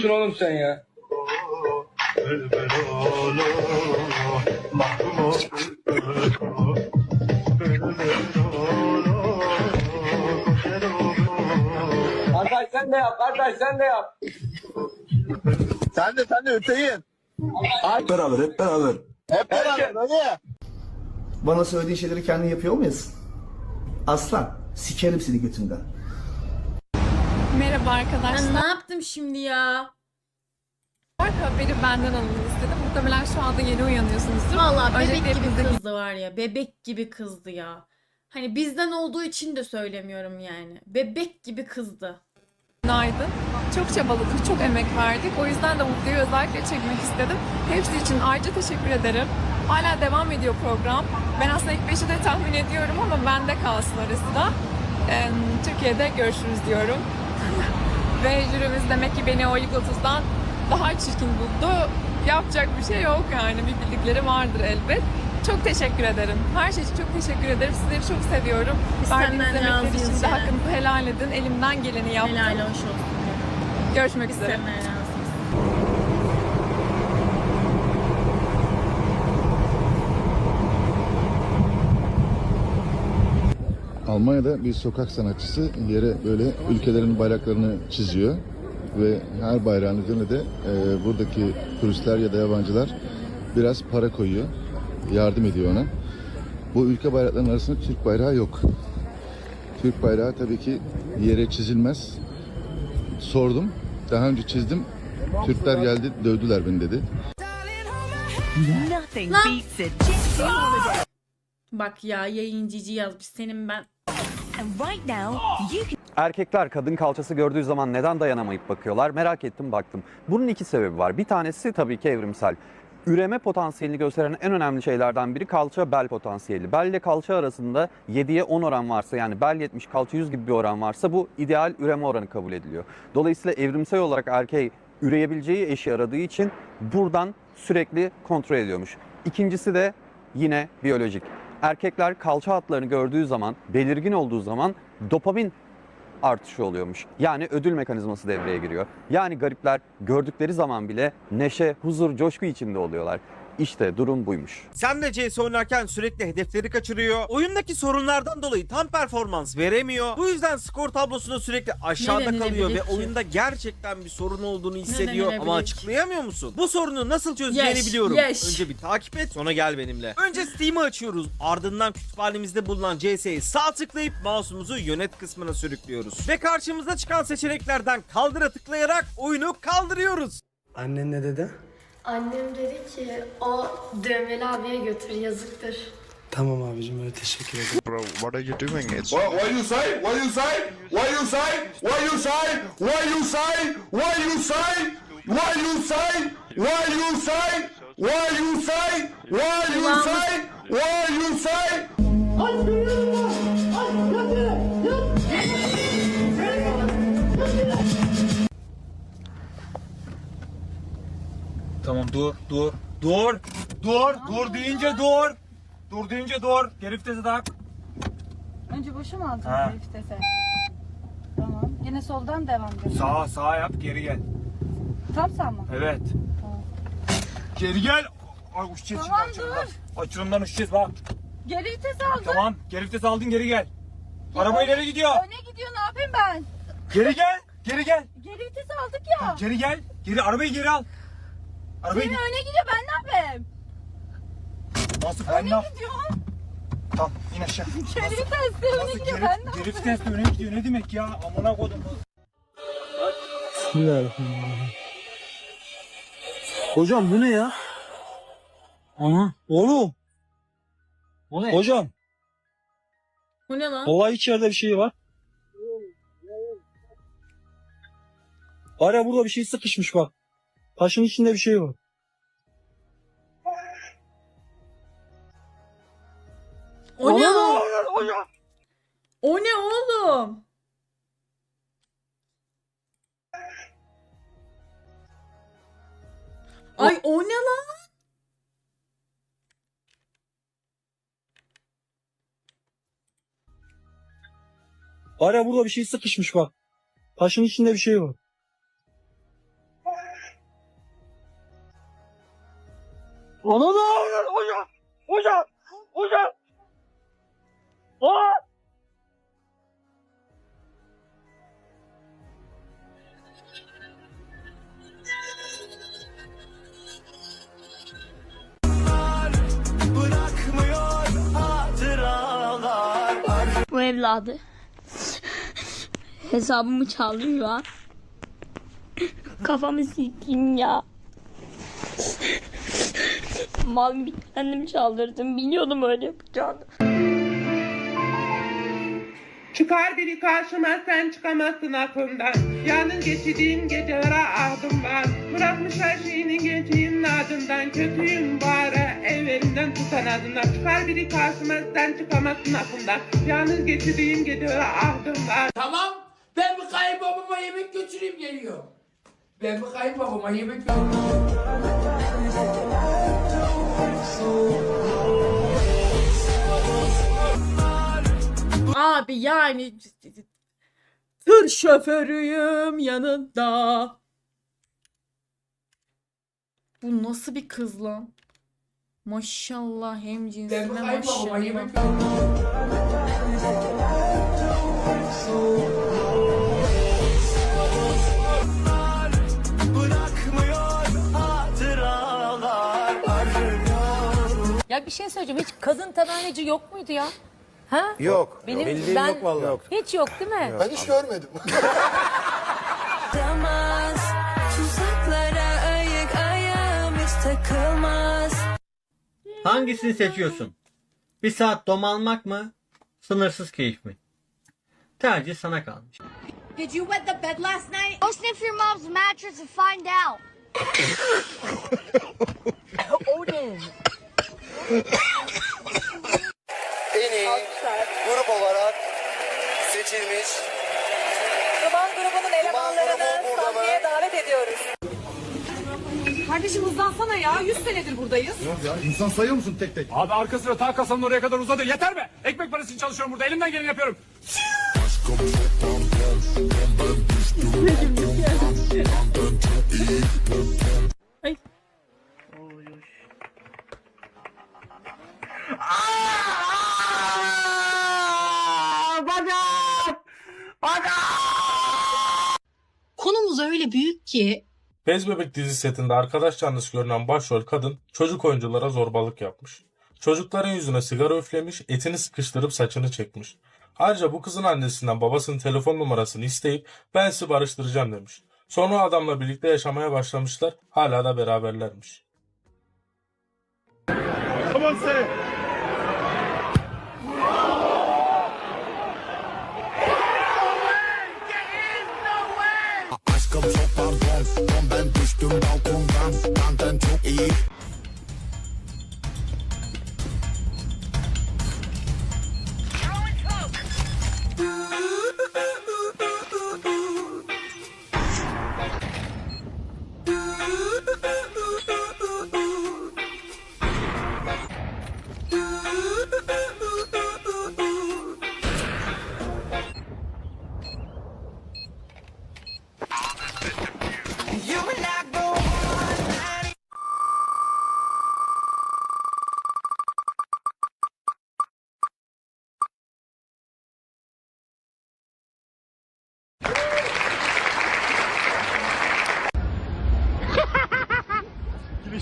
Musun oğlum sen ya? Kardeş sen de yap, kardeş sen de yap. Sen de sen de Hüseyin. Hep beraber hep beraber. Hep beraber hadi. Bana söylediğin şeyleri kendin yapıyor muyuz? Aslan, sikerim seni götünden. Merhaba Ben arkadaşlar. ne yaptım şimdi ya? Haberi benden alın istedim. Muhtemelen şu anda yeni uyanıyorsunuzdur. Vallahi Öncelikle bebek gibi hepinize kızdı var ya. Bebek gibi kızdı ya. Hani bizden olduğu için de söylemiyorum yani. Bebek gibi kızdı. günaydın. Çok çabaladık, çok emek verdik. O yüzden de Mutlu'yu özellikle çekmek istedim. Hepsi için ayrıca teşekkür ederim. Hala devam ediyor program. Ben aslında ilk beşi de tahmin ediyorum ama bende kalsın arası da. Ee, Türkiye'de görüşürüz diyorum. Ve jürimiz demek ki beni o 30'dan daha çirkin buldu. Yapacak bir şey yok yani. Bir bildikleri vardır elbet. Çok teşekkür ederim. Her şey için çok teşekkür ederim. Sizleri çok seviyorum. Biz Verdiğiniz senden emekler razıyız için de yani. hakkınızı helal edin. Elimden geleni yaptım. Helal hoş olsun. Görüşmek üzere. senden razıyız. Almanya'da bir sokak sanatçısı yere böyle ülkelerin bayraklarını çiziyor ve her bayrağın üzerine de e, buradaki turistler ya da yabancılar biraz para koyuyor, yardım ediyor ona. Bu ülke bayraklarının arasında Türk bayrağı yok. Türk bayrağı tabii ki yere çizilmez. Sordum, daha önce çizdim. Türkler geldi dövdüler beni dedi. Nothing beats a. Bak ya yayıncıcı yazmış senin ben. Erkekler kadın kalçası gördüğü zaman neden dayanamayıp bakıyorlar? Merak ettim baktım. Bunun iki sebebi var. Bir tanesi tabii ki evrimsel. Üreme potansiyelini gösteren en önemli şeylerden biri kalça bel potansiyeli. Bel ile kalça arasında 7'ye 10 oran varsa yani bel 70 kalça 100 gibi bir oran varsa bu ideal üreme oranı kabul ediliyor. Dolayısıyla evrimsel olarak erkeği üreyebileceği eşi aradığı için buradan sürekli kontrol ediyormuş. İkincisi de yine biyolojik. Erkekler kalça hatlarını gördüğü zaman, belirgin olduğu zaman dopamin artışı oluyormuş. Yani ödül mekanizması devreye giriyor. Yani garipler gördükleri zaman bile neşe, huzur, coşku içinde oluyorlar. İşte durum buymuş. Sen de CS oynarken sürekli hedefleri kaçırıyor. Oyundaki sorunlardan dolayı tam performans veremiyor. Bu yüzden skor tablosunda sürekli aşağıda kalıyor ve oyunda gerçekten bir sorun olduğunu hissediyor ama açıklayamıyor musun? Bu sorunu nasıl çözeceğini Yaş, biliyorum. yaş. Önce bir takip et sonra gel benimle. Önce Steam'i açıyoruz. Ardından kütüphanemizde bulunan CS'yi sağ tıklayıp mouse'umuzu yönet kısmına sürüklüyoruz. Ve karşımıza çıkan seçeneklerden kaldıra tıklayarak oyunu kaldırıyoruz. Annen ne dedi? Annem dedi ki o dövmeli abiye götür yazıktır. Tamam abicim öyle teşekkür ederim. Bro, what are you doing? It's What, what you say? What you say? What you say? What you say? What you say? What you say? What you say? What you say? What you say? What you say? What you say? Tamam dur dur dur dur dur deyince dur. Dur deyince dur. Geri vitesi tak. Önce boşa mı aldın Ha. viftese? Tamam. Yine soldan devam edelim. Sağa sağa yap geri gel. Tam sağ mı? Evet. Geri gel. Ay uçacağız Tamam, şimdi açılımdan. Açılımdan uçacağız bak. Geri vites aldın. Tamam geri vites aldın geri gel. Araba ileri gidiyor. Öne gidiyor ne yapayım ben? Geri gel. Geri gel. Geri vites aldık ya. Geri gel. Geri arabayı geri al. Arabayı Seni öne gidiyor ben ne yapayım? nasıl ben ne yap? Gidiyor. Tamam in aşağı. Geri vitesle öne Nasıl gidiyor ben ne geri vites öne gidiyor ne demek ya? Amına kodum. Bismillahirrahmanirrahim. Hocam bu ne ya? Ana. Oğlum. O ne? Hocam. Bu ne lan? Olay içeride bir şey var. Var ya burada bir şey sıkışmış bak. Taşın içinde bir şey var. O ne? Ana! O ne oğlum? Ay o ne lan? Var ya burada bir şey sıkışmış bak. Taşın içinde bir şey var. Ana da hocam hocam hocam. Aa! Bu evladı. Hesabımı çalıyor. Kafamı sikeyim ya. Mal bir kendim çaldırdım. Biliyordum öyle yapacağını. Çıkar biri karşıma sen çıkamazsın aklımdan Yalnız geçirdiğim gecelere ahdım var Bırakmış her şeyini gençliğin ardından Kötüyüm bari evlerinden tutan adından Çıkar biri karşıma sen çıkamazsın aklımdan Yalnız geçirdiğim gecelere ahdım var Tamam. Ben bir kayınbabama yemek götüreyim geliyor. Ben bir kayınbabama yemek. Abi yani tır şoförüyüm yanında. Bu nasıl bir kız lan? Maşallah hem cinsine maşallah. Bir şey söyleyeceğim. Hiç kadın tabaneci yok muydu ya? Ha? Yok. Benim Bildiğim ben yok vallahi. hiç yok değil mi? Ben hiç görmedim. Tuzaklara ayık ayağımız takılmaz. Hangisini seçiyorsun? Bir saat dom almak mı? Sınırsız keyif mi? Tercih sana kalmış. Did you wet the bed last night? Go sniff your mom's mattress and find out. en iyi grup olarak seçilmiş. Duman grubunun elemanlarını sahneye davet ediyoruz. Kardeşim hızlansana ya. 100 senedir buradayız. İnsan sayıyor musun tek tek? Abi arka sıra ta kasanın oraya kadar uzadı. Yeter mi? Ekmek parası için çalışıyorum burada. Elimden geleni yapıyorum. Ay. Konumuz öyle büyük ki Bez Bebek dizi setinde arkadaş canlısı görünen başrol kadın çocuk oyunculara zorbalık yapmış. Çocukların yüzüne sigara üflemiş, etini sıkıştırıp saçını çekmiş. Ayrıca bu kızın annesinden babasının telefon numarasını isteyip ben sizi barıştıracağım demiş. Sonra adamla birlikte yaşamaya başlamışlar, hala da beraberlermiş. Aşkım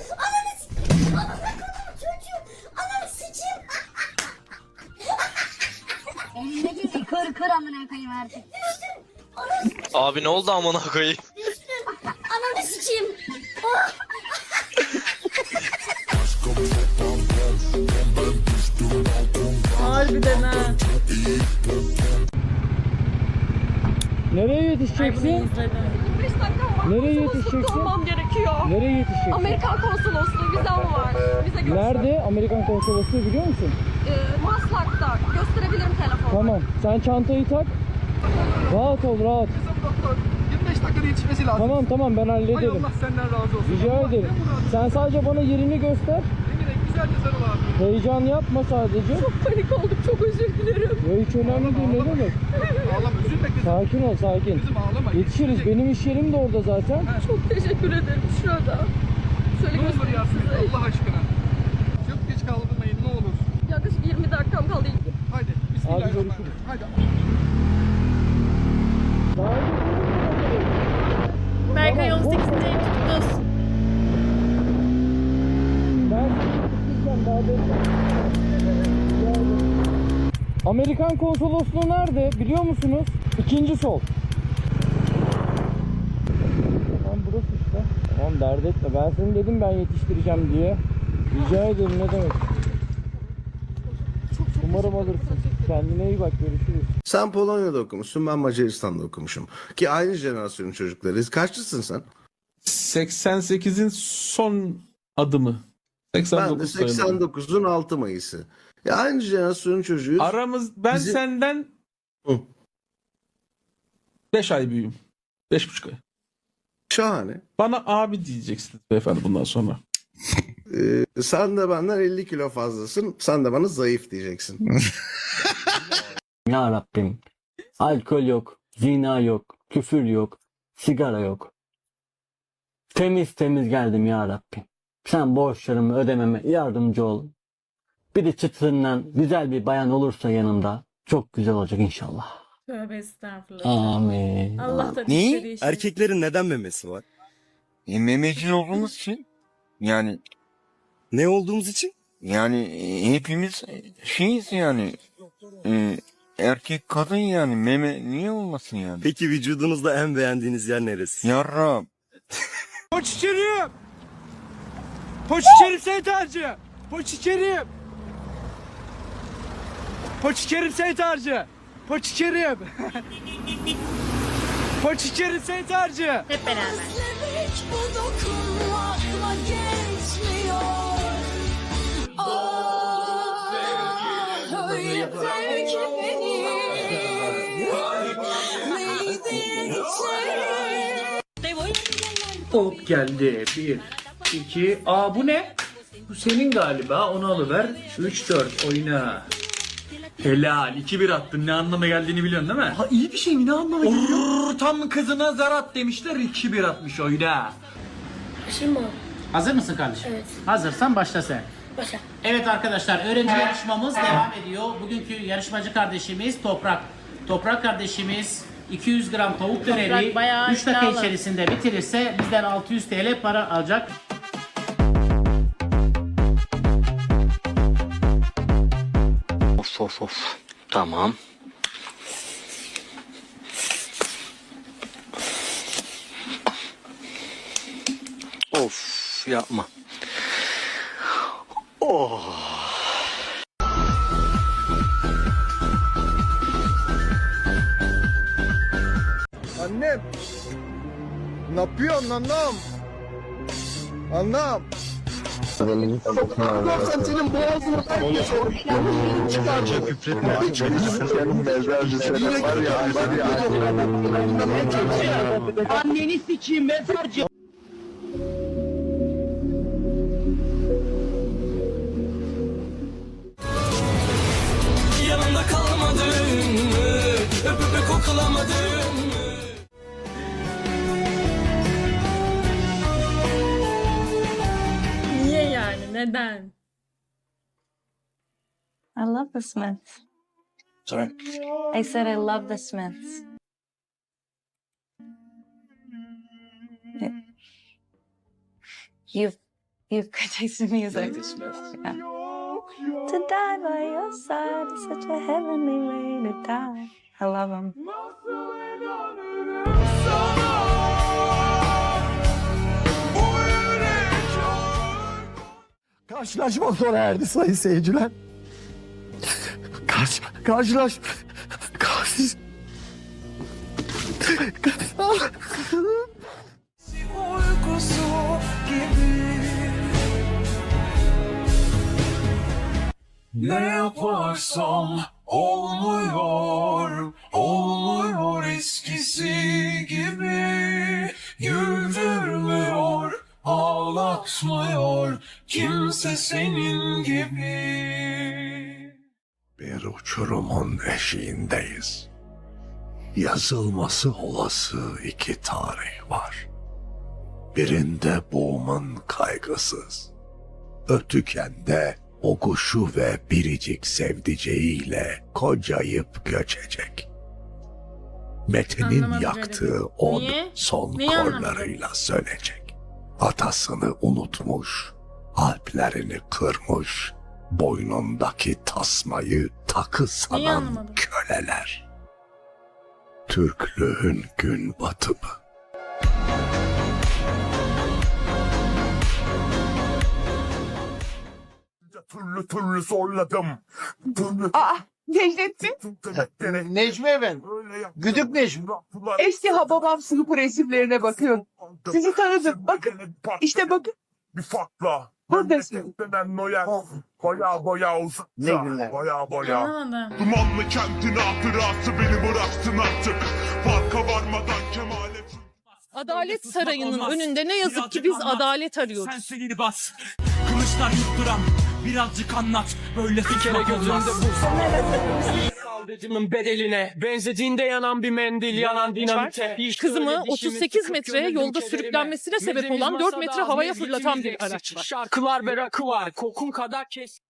düştüm balkondan. Benden çok iyi. Ananı sıçayım. beyler. kır kır amına koyayım artık. Abi ne oldu amına koyayım? Ananı sikeyim. Harbiden ha. Nereye Ay bunu yetişeceksin? izledim. 5 dakikam var. Nereye yetişeceksin? olmam gerekiyor. Nereye yetişeceksin? Amerikan konsolosluğu vizem var. Vize göster. Nerede? Amerikan konsolosluğu biliyor musun? Ee, Maslak'ta. Gösterebilirim telefonu. Tamam. Sen çantayı tak. Rahat ol rahat. 25 dakikada yetişmesi lazım. Tamam tamam ben hallederim. senden razı olsun. Rica ederim. Sen sadece bana yerini göster. Güzelce sarıl abi. Heyecan yapma sadece. Çok panik oldum. Çok özür dilerim. Ya hiç önemli değil ne demek. Ağlama üzülme kızım. Sakin ol sakin. Kızım ağlama. Yetişiriz. Benim iş yerim de orada zaten. Çok teşekkür ederim. Şurada. Şöyle Ne olur Yasemin. Allah aşkına. Çok geç kaldırmayın ne olur. Yaklaşık 20 dakikam kaldı. Hadi. Hadi Bismillahirrahmanirrahim. görüşürüz. Hadi. Daha önce Berkay Tamam, 18. boş ver. ayı kutlu olsun. Ben. Amerikan konsolosluğu nerede biliyor musunuz? İkinci sol. Tamam burası işte. Tamam dert etme. Ben seni dedim ben yetiştireceğim diye. Rica ederim ne demek. Umarım alırsın. Kendine iyi bak görüşürüz. Sen Polonya'da okumuşsun, ben Macaristan'da okumuşum. Ki aynı jenerasyonun çocuklarıyız. Kaçlısın sen? 88'in son adımı. Ben de 89 sayılırım. 89'un 6 Mayıs'ı. Ya aynı jenerasyonun çocuğuyuz. Aramız ben Bizi- senden Hı. 5 ay büyüğüm. 5,5 ay. Şahane. Bana abi diyeceksiniz beyefendi bundan sonra. Ee, sen de benden 50 kilo fazlasın. Sen de bana zayıf diyeceksin. Ya Rabbim. Alkol yok, zina yok, küfür yok, sigara yok. Temiz temiz geldim ya Rabbim. Sen borçlarımı ödememe yardımcı ol. Bir de çıtırından güzel bir bayan olursa yanımda çok güzel olacak inşallah. Tövbe estağfurullah. Amin. Allah da istediği. Erkeklerin neden memesi var? E, memeci olduğumuz için yani Ne olduğumuz için? yani e, hepimiz şeyiz yani e, erkek kadın yani meme niye olmasın yani? Peki vücudunuzda en beğendiğiniz yer neresi? Yarrab. Poç içerim! Harcı! Poç içerim! Poç içerim Seyit Harcı! Poç içerim! Poç içerim Seyit Harcı! Hep beraber. Hop geldi. Bir, iki. Aa bu ne? Bu senin galiba. Onu alıver. Üç, dört. Oyna. Helal. 2-1 attın. Ne anlama geldiğini biliyorsun değil mi? Ha iyi bir şey mi? Ne anlama geliyor? tam kızına zar at demişler. 2-1 atmış oyna. Şimdi Hazır mısın kardeşim? Evet. Hazırsan başla sen. Başla. Evet arkadaşlar öğrenci yarışmamız devam ediyor. Bugünkü yarışmacı kardeşimiz Toprak. Toprak kardeşimiz 200 gram tavuk döneri bayağı 3 dakika iddialı. içerisinde bitirirse bizden 600 TL para alacak. Of of of. Tamam. Of yapma. Annem. Ne yapıyorsun annem? Annem. Sen senin boğazını çıkaracak. var. Anneni sikeyim mezarcı. Yanımda kalmadın mı? Öpüp koklamadın mı? Neden? I love the Smiths. Sorry. I said I love the Smiths. You've you've created music. Yeah. To die by your side is such a heavenly way to die. I love him. Karşılaşma sona erdi sayın seyirciler. Karşı, karşılaş... Karşı... Ne yaparsam olmuyor, olmuyor eskisi gibi. Güldürmüyor, ağlatmıyor kimse senin gibi. Bir uçurumun eşiğindeyiz. Yazılması olası iki tarih var. Birinde boğumun kaygısız, ötükende o kuşu ve biricik sevdiceğiyle kocayıp göçecek. Metin'in Anlamadım yaktığı od Niye? son anlamadın? korlarıyla sönecek. Atasını unutmuş, alplerini kırmış, boynundaki tasmayı takı sanan köleler. Türklüğün gün batımı. Türlü türlü zorladım. Türlü... Aa Necdettin. Necmi efendim. Güdük Necmi. Eski Hababam sınıfı resimlerine bakıyorum. Sizi tanıdım. Bakın. İşte bakın. Bir farkla. Buradasın. Baya baya uzakta. Ne günler. Baya baya. Anlamadım. Dumanlı kentin hatırası beni bıraktın artık. Farka varmadan kemale. Adalet Sarayı'nın önünde ne yazık ki biz adalet arıyoruz. Senselini bas. Kılıçlar yutturan. Birazcık anlat. Böyle bir kere gözümde Dediğimin bedeline benzediğinde yanan bir mendil yanan dinamite. Kızımı 38 metre yolda sürüklenmesine sebep olan 4 metre havaya fırlatan bir araç var. Şarkılar ve rakı var kokun kadar kes.